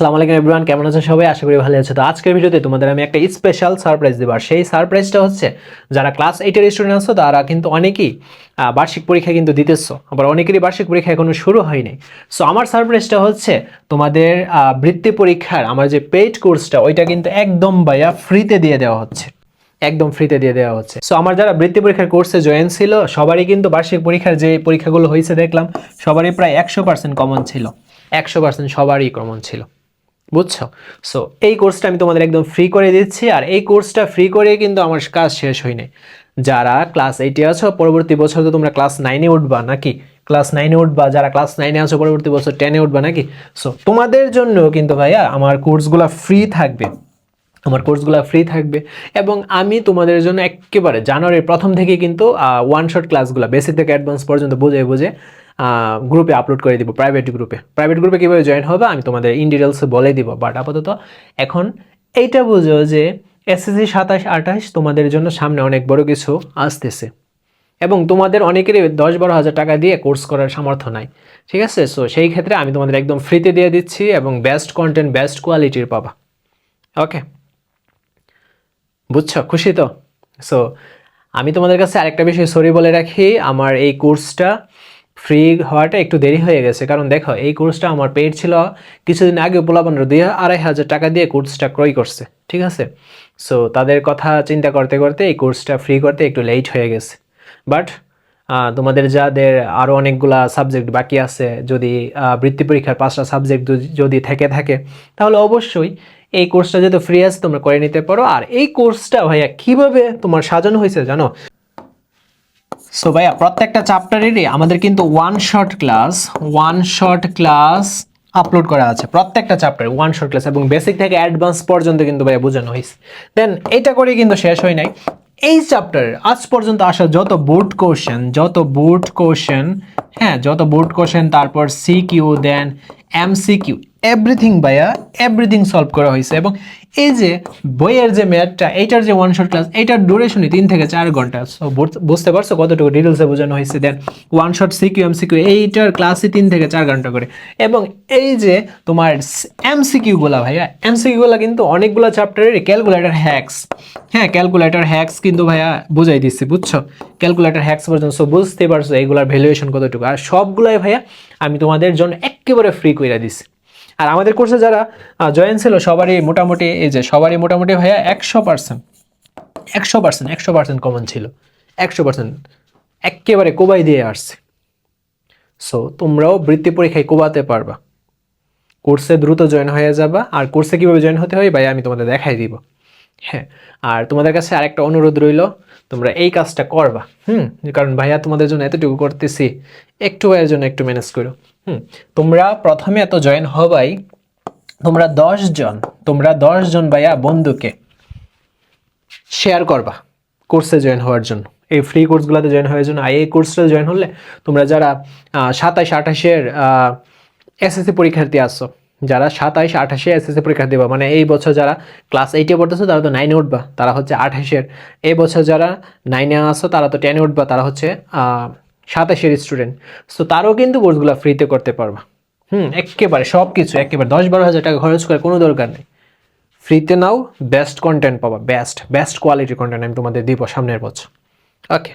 আসসালামু আলাইকুম এভরিওয়ান কেমন আছো সবাই? আশা করি ভালো আছো তো আজকের ভিডিওতে তোমাদের আমি একটা স্পেশাল সারপ্রাইজ দেবো। আর সেই সারপ্রাইজটা হচ্ছে, যারা ক্লাস এইটের স্টুডেন্ট আছো, তারা কিন্তু অনেকেই বার্ষিক পরীক্ষা কিন্তু দিতেছো। আবার অনেকেরই বার্ষিক পরীক্ষা এখনও শুরু হয়নি। সো আমার সারপ্রাইজটা হচ্ছে, তোমাদের বৃত্তি পরীক্ষার আমার যে পেইড কোর্সটা ওইটা কিন্তু একদম ভাইয়া ফ্রিতে দিয়ে দেওয়া হচ্ছে। একদম ফ্রিতে দিয়ে দেওয়া হচ্ছে। সো আমার যারা বৃত্তি পরীক্ষার কোর্সে জয়েন ছিল, সবারই কিন্তু বার্ষিক পরীক্ষার যে পরীক্ষাগুলো হয়েছে দেখলাম, সবারই প্রায় একশো কমন ছিল। একশো পার্সেন্ট সবারই কমন ছিল। বুঝছ? সো এই কোর্সটা আমি তোমাদের একদম ফ্রি করে দিচ্ছি, আর এই কোর্সটা ফ্রি করে কিন্তু আমার কাজ শেষ হয়নি যারা ক্লাস এইটে আছো, পরবর্তী বছর তো তোমরা ক্লাস নাইনে উঠবা নাকি? ক্লাস নাইনে উঠবা, যারা ক্লাস নাইনে আছো, পরবর্তী বছর টেনে উঠবা নাকি? সো তোমাদের জন্য কিন্তু ভাইয়া আমার কোর্সগুলো ফ্রি থাকবে। আমার কোর্সগুলো ফ্রি থাকবে, এবং আমি তোমাদের জন্য একেবারে জানুয়ারির প্রথম থেকে কিন্তু ওয়ান শট ক্লাসগুলো বেসিক থেকে অ্যাডভান্স পর্যন্ত বুঝে বুঝে গ্রুপে আপলোড করে দিব প্রাইভেট গ্রুপে প্রাইভেট গ্রুপে কীভাবে জয়েন হবে, আমি তোমাদের ইন ডিটেলসে বলে দিব। বাট আপাতত এখন এইটা বুঝো যে এসএসসি সাতাশ, আঠাশ তোমাদের জন্য সামনে অনেক বড় কিছু আসতেছে। এবং তোমাদের অনেকেরই দশ বারো হাজার টাকা দিয়ে কোর্স করার সামর্থ্য নাই। ঠিক আছে? সো সেই ক্ষেত্রে আমি তোমাদের একদম ফ্রিতে দিয়ে দিচ্ছি এবং বেস্ট কন্টেন্ট বেস্ট কোয়ালিটির পাবা। ওকে বুঝছ? খুশি তো? সো আমি তোমাদের কাছে আরেকটা বিষয় সরি বলে রাখি। আমার এই কোর্সটা ফ্রি হওয়াটা একটু দেরি হয়ে গেছে। কারণ দেখো, এই কোর্সটা আমার পেড ছিল কিছুদিন আগে পোলাপানের দুই আড়াই হাজার টাকা দিয়ে কোর্সটা ক্রয় করছে, ঠিক আছে? সো তাদের কথা চিন্তা করতে করতে এই কোর্সটা ফ্রি করতে একটু লেট হয়ে গেছে। বাট তোমাদের যাদের আরও অনেকগুলা সাবজেক্ট বাকি আছে, যদি বৃত্তি পরীক্ষার পাঁচটা সাবজেক্ট যদি থেকে থাকে, তাহলে অবশ্যই এই কোর্সটা যেহেতু ফ্রি আছে, তোমরা করে নিতে পারো। আর এই কোর্সটা ভাইয়া কীভাবে তোমার সাজানো হয়েছে জানো? সো ভাইয়া, প্রত্যেকটা চ্যাপ্টারেরই আমাদের কিন্তু one short class one short class upload করা আছে। প্রত্যেকটা চ্যাপ্টারে ওয়ান শর্ট ক্লাস এবং বেসিক থেকে অ্যাডভান্স পর্যন্ত কিন্তু ভাইয়া বোঝানো হয়েছে। দেন এটা করে কিন্তু শেষ হয় নাই। এই চ্যাপ্টারের আজ পর্যন্ত আসা যত বোর্ড কোশ্চেন যত বোর্ড কোশ্চেন হ্যাঁ যত বোর্ড কোশ্চেন তারপর C Q then M C Q everything ভাইয়া এভরিথিং সলভ করা হয়েছে এবং এই যে বইয়ের যে ম্যাথটা এইটার যে ওয়ান শট ক্লাস এইটার ডিউরেশনই তিন থেকে চার ঘণ্টা। সো বুঝতে পারছ কতটুকু ডিটেলসে বোঝানো হয়েছে? Then one shot CQ M CQ এইটার ক্লাসই তিন থেকে চার ঘণ্টা করে। এবং এই যে তোমার এম সিকিউগুলো ভাইয়া এম সিকিউগুলো কিন্তু অনেকগুলো চ্যাপ্টারের ক্যালকুলেটর হ্যাক্স হ্যাঁ ক্যালকুলেটর হ্যাক্স কিন্তু ভাইয়া বুঝাই দিচ্ছি, বুঝছ? ক্যালকুলেটর হ্যাক্স পর্যন্ত সো বুঝতে পারছ এইগুলোর ভ্যালুয়েশন কতটুকু। আর সবগুলোই ভাইয়া আমি তোমাদের জন্য একেবারে ফ্রি করে দিচ্ছি আর আমাদের কোর্সে যারা জয়েন ছিল, সবারই মোটামুটি এই যে, সবারই মোটামুটি ভাইয়া একশো পার্সেন্ট একশো পার্সেন্ট একশো পার্সেন্ট কমন ছিল। একশো পার্সেন্ট একেবারে কোবাই দিয়ে আসছে। সো তোমরাও বৃত্তি পরীক্ষায় কোবাতে পারবা। কোর্সে দ্রুত জয়েন হয়ে যাবা। আর কোর্সে কীভাবে জয়েন হতে হয় ভাই, আমি তোমাদের দেখাই দিব। হ্যাঁ আর তোমাদের কাছে আরেকটা অনুরোধ রইল। তোমরা এই কাজটা করবা, হুম? কারণ ভাইয়া তোমাদের জন্য এতটুকু করতেছি, একটু ভাইয়ের জন্য একটু ম্যানেজ করো, হুম? তোমরা প্রথমে এত জয়েন হবাই, তোমরা দশ জন, তোমরা দশ জন ভাইয়া বন্ধুকে শেয়ার করবা কোর্সে জয়েন হওয়ার জন্য। এই ফ্রি কোর্সগুলোতে জয়েন হওয়ার জন্য এই কোর্সটা জয়েন হলে তোমরা যারা সাতাশ আঠাশের এসএসসি পরীক্ষার্থী আসছো যারা সাতাইশ, আঠাশে এসএসসি পরীক্ষা দেবা মানে এই বছর যারা ক্লাস এইটে পড়তেছো, তারা তো নাইনে উঠবা, তারা হচ্ছে আঠাশের। এই বছর যারা নাইনে আসো তারা তো টেনে উঠবা, তারা হচ্ছে সাতাশের স্টুডেন্ট সো তারাও কিন্তু কোর্সগুলো ফ্রিতে করতে পারবা। হুম, একেবারে সব কিছু একেবারে দশ বারো হাজার টাকা খরচ করার কোনো দরকার নেই। ফ্রিতে নাও বেস্ট কন্টেন্ট পাবা বেস্ট বেস্ট কোয়ালিটির কন্টেন্ট আমি তোমাদের দিব সামনের বছর। ওকে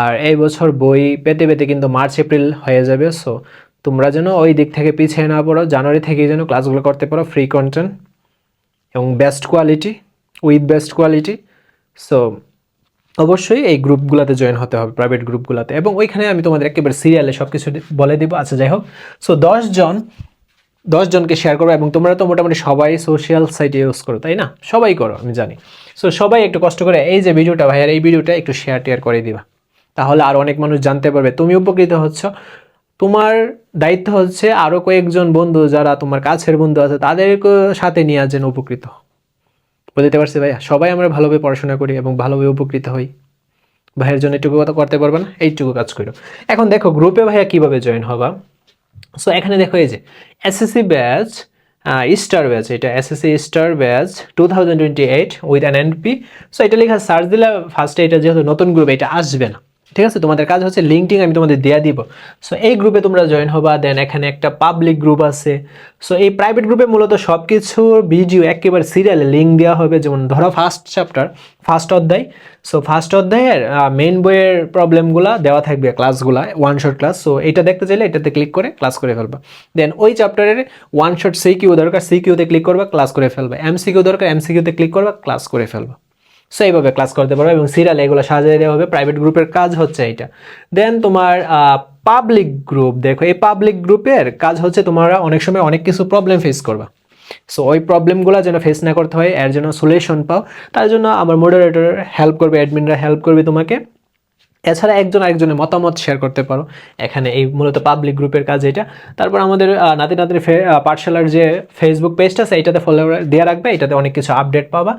আর এই বছর বই পেতে পেতে কিন্তু মার্চ, এপ্রিল হয়ে যাবে সো তোমরা যেন ওই দিক থেকে পিছিয়ে না পড়ো, জানুয়ারি থেকে যেন ক্লাসগুলো করতে পারো ফ্রি কন্টেন্ট এবং best quality with best quality so অবশ্যই এই গ্রুপগুলোতে জয়েন হতে হবে প্রাইভেট গ্রুপগুলোতে। এবং ওইখানে আমি তোমাদের একেবারে সিরিয়ালে সব কিছু বলে দিব। আচ্ছা যাই হোক। সো জন, দশ জনকে শেয়ার করো এবং তোমরা তো মোটামুটি সবাই সোশ্যাল সাইটে ইউজ করো, তাই না? সবাই করো, আমি জানি। সো সবাই একটু কষ্ট করে, এই যে ভিডিওটা ভাইয়ার, এই ভিডিওটা একটু শেয়ার টেয়ার করে দিবা। তাহলে আর অনেক মানুষ জানতে পারবে। তুমি উপকৃত হচ্ছ। তোমার দায়িত্ব হচ্ছে আরও কয়েকজন বন্ধু যারা তোমার কাছের বন্ধু আছে, তাদেরকে সাথে নিয়ে যেন উপকৃত। বুঝতে পারছি ভাইয়া? সবাই আমরা ভালোভাবে পড়াশোনা করি এবং ভালোভাবে উপকৃত হই। ভাইয়ের জন্য এইটুকু কথা করতে পারবে না? এইটুকু কাজ করো এখন দেখো গ্রুপে ভাইয়া কীভাবে জয়েন হবা? সো এখানে দেখো এই যে এসএসসি ব্যাচ স্টার ব্যাচ এটা SSC star batch two thousand twenty eight with an NP so এটা লেখা সার্চ দিলে ফার্স্টে এটা যেহেতু নতুন গ্রুপ এটা আসবে না। ঠিক আছে? তোমাদের কাজ হচ্ছে লিঙ্কটিং আমি তোমাদের দেয়া দিব। সো এই গ্রুপে তোমরা জয়েন হবা দেন এখানে একটা পাবলিক গ্রুপ আছে। সো এই প্রাইভেট গ্রুপে মূলত সব কিছুর ভিডিও একেবারে সিরিয়ালে লিঙ্ক দেওয়া হবে। যেমন ধরো ফার্স্ট চ্যাপ্টার ফার্স্ট অধ্যায়। সো ফার্স্ট অধ্যায়ের মেইন বইয়ের প্রবলেমগুলো দেওয়া থাকবে ক্লাসগুলো ওয়ান শট ক্লাস সো এটা দেখতে চাইলে এটাতে ক্লিক করে ক্লাস করে ফেলবা। দেন ওই চ্যাপ্টারের ওয়ান শট সি কিউ দরকার। সি কিউতে ক্লিক করবা ক্লাস করে ফেলবা। এম সি কিউ দরকার। এম সি কিউতে ক্লিক করবা ক্লাস করে ফেলবা। সো এইভাবে ক্লাস করতে পারবে এবং সিরিয়াল এগুলো সাজিয়ে দেওয়া হবে। প্রাইভেট গ্রুপের কাজ হচ্ছে এটা দেন তোমার পাবলিক গ্রুপ দেখো, এই পাবলিক গ্রুপের কাজ হচ্ছে তোমরা অনেক সময় অনেক কিছু প্রবলেম ফেস করবা। সো ওই প্রবলেমগুলো যেন ফেস না করতে হয়, এর জন্য সলিউশন পাও, তার জন্য আমার মডারেটর হেল্প করবে অ্যাডমিনরা হেল্প করবে তোমাকে। এছাড়া একজন আরেকজনের মতামত শেয়ার করতে পারো। এখানে এই মূলত পাবলিক গ্রুপের কাজ এটা। তারপর আমাদের নাতি নাতির পাঠশালার যে ফেসবুক পেজটা আছে এইটাতে ফলো দিয়ে রাখবে, এটাতে অনেক কিছু আপডেট পাবা।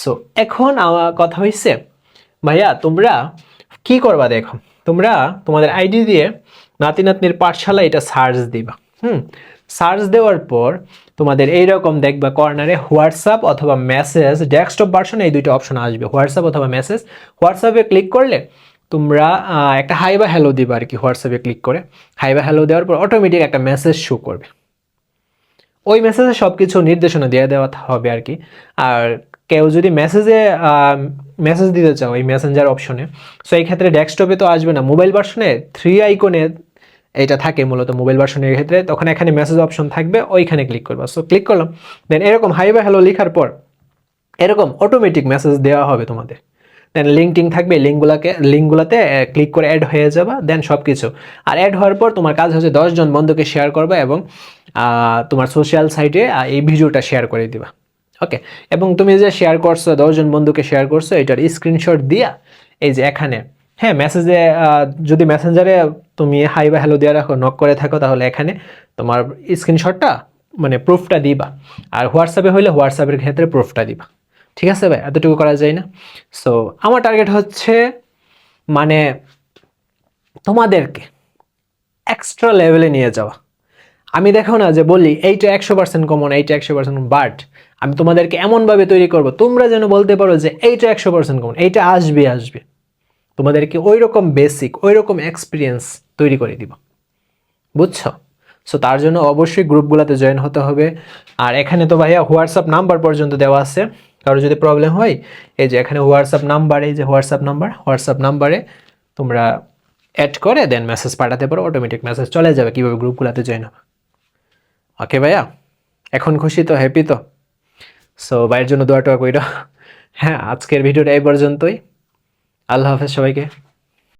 সো এখন আমার কথা হয়েছে ভাইয়া, তোমরা কি করবা দেখো? তোমরা তোমাদের আইডি দিয়ে নাতি নাতনির পাঠশালা এটা সার্চ দিবা। হুম? সার্চ দেওয়ার পর তোমাদের এইরকম দেখবা কর্নারে হোয়াটসঅ্যাপ অথবা মেসেজ ডেস্কটপ ভার্সনে এই দুইটা অপশন আসবে। হোয়াটসঅ্যাপ অথবা মেসেজ হোয়াটসঅ্যাপে ক্লিক করলে তোমরা একটা হাই বা হ্যালো দিবা আর কি হোয়াটসঅ্যাপে ক্লিক করে। হাই বা হ্যালো দেওয়ার পর অটোমেটিক একটা মেসেজ শো করবে। ওই মেসেজে সব কিছু নির্দেশনা দিয়ে দেওয়া হবে আর কি আর কেউ যদি মেসেজে মেসেজ দিতে চাও এই মেসেঞ্জার অপশনে সো এই ক্ষেত্রে ডেস্কটপে তো আসবে না। মোবাইল ভার্সনে থ্রি আইকনে এটা থাকে মূলত মোবাইল ভার্সনের ক্ষেত্রে। তখন এখানে মেসেজ অপশন থাকবে, ওইখানে ক্লিক করবা। সো ক্লিক করলাম। দেন এরকম হাই বা হ্যালো লেখার পর এরকম অটোমেটিক মেসেজ দেওয়া হবে তোমাদের। দেন লিঙ্কটিং থাকবে লিঙ্কগুলোকে লিঙ্কগুলোতে ক্লিক করে অ্যাড হয়ে যাবা দেন সব কিছু আর অ্যাড হওয়ার পর তোমার কাজ হচ্ছে দশজন বন্ধুকে শেয়ার করবা এবং তোমার সোশ্যাল সাইটে এই ভিডিওটা শেয়ার করে দিবা। ওকে এবং তুমি যে শেয়ার করছ, দশজন বন্ধুকে শেয়ার করছ, এটার স্ক্রিনশট দিয়া, এই যে এখানে হ্যাঁ মেসেজে যদি মেসেঞ্জারে তুমি হাই বা হ্যালো দিয়ে রাখো নক করে থাকো, তাহলে এখানে তোমার স্ক্রিনশটটা মানে প্রুফটা দিবা। আর হোয়াটসঅ্যাপে হইলে হোয়াটসঅ্যাপের ক্ষেত্রে প্রুফটা দিবা। ঠিক আছে ভাই? এতটুকু করা যায় না। সো আমার টার্গেট হচ্ছে মানে তোমাদেরকে এক্সট্রা লেভেলে নিয়ে যাওয়া। আমি দেখো না যে বলি এইটা একশো পার্সেন্ট কমন এইটা একশো পার্সেন্ট বাট আমি তোমাদেরকে এমনভাবে তৈরি করব, তোমরা যেন বলতে পারো যে এইটা একশো পার্সেন্ট কমন এইটা আসবে আসবে। তোমাদেরকে ওই রকম বেসিক ওই রকম এক্সপিরিয়েন্স তৈরি করে দিব। বুঝছ? সো তার জন্য অবশ্যই গ্রুপগুলোতে জয়েন হতে হবে। আর এখানে তো ভাইয়া হোয়াটসঅ্যাপ নাম্বার পর্যন্ত দেওয়া আছে। কারও যদি প্রবলেম হয়, এই যে এখানে হোয়াটসঅ্যাপ নাম্বার এই যে হোয়াটসঅ্যাপ নাম্বার হোয়াটসঅ্যাপ নাম্বারে তোমরা অ্যাড করে দেন মেসেজ পাঠাতে পারো অটোমেটিক মেসেজ চলে যাবে কীভাবে গ্রুপগুলোতে জয়েন হবে। ওকে ভাইয়া? এখন খুশি তো হ্যাপি তো? সো ভাইয়ের জন্য দোয়াটা কইরা। হ্যাঁ আজকের ভিডিওটা এই পর্যন্তই। আল্লাহ হাফেজ সবাইকে।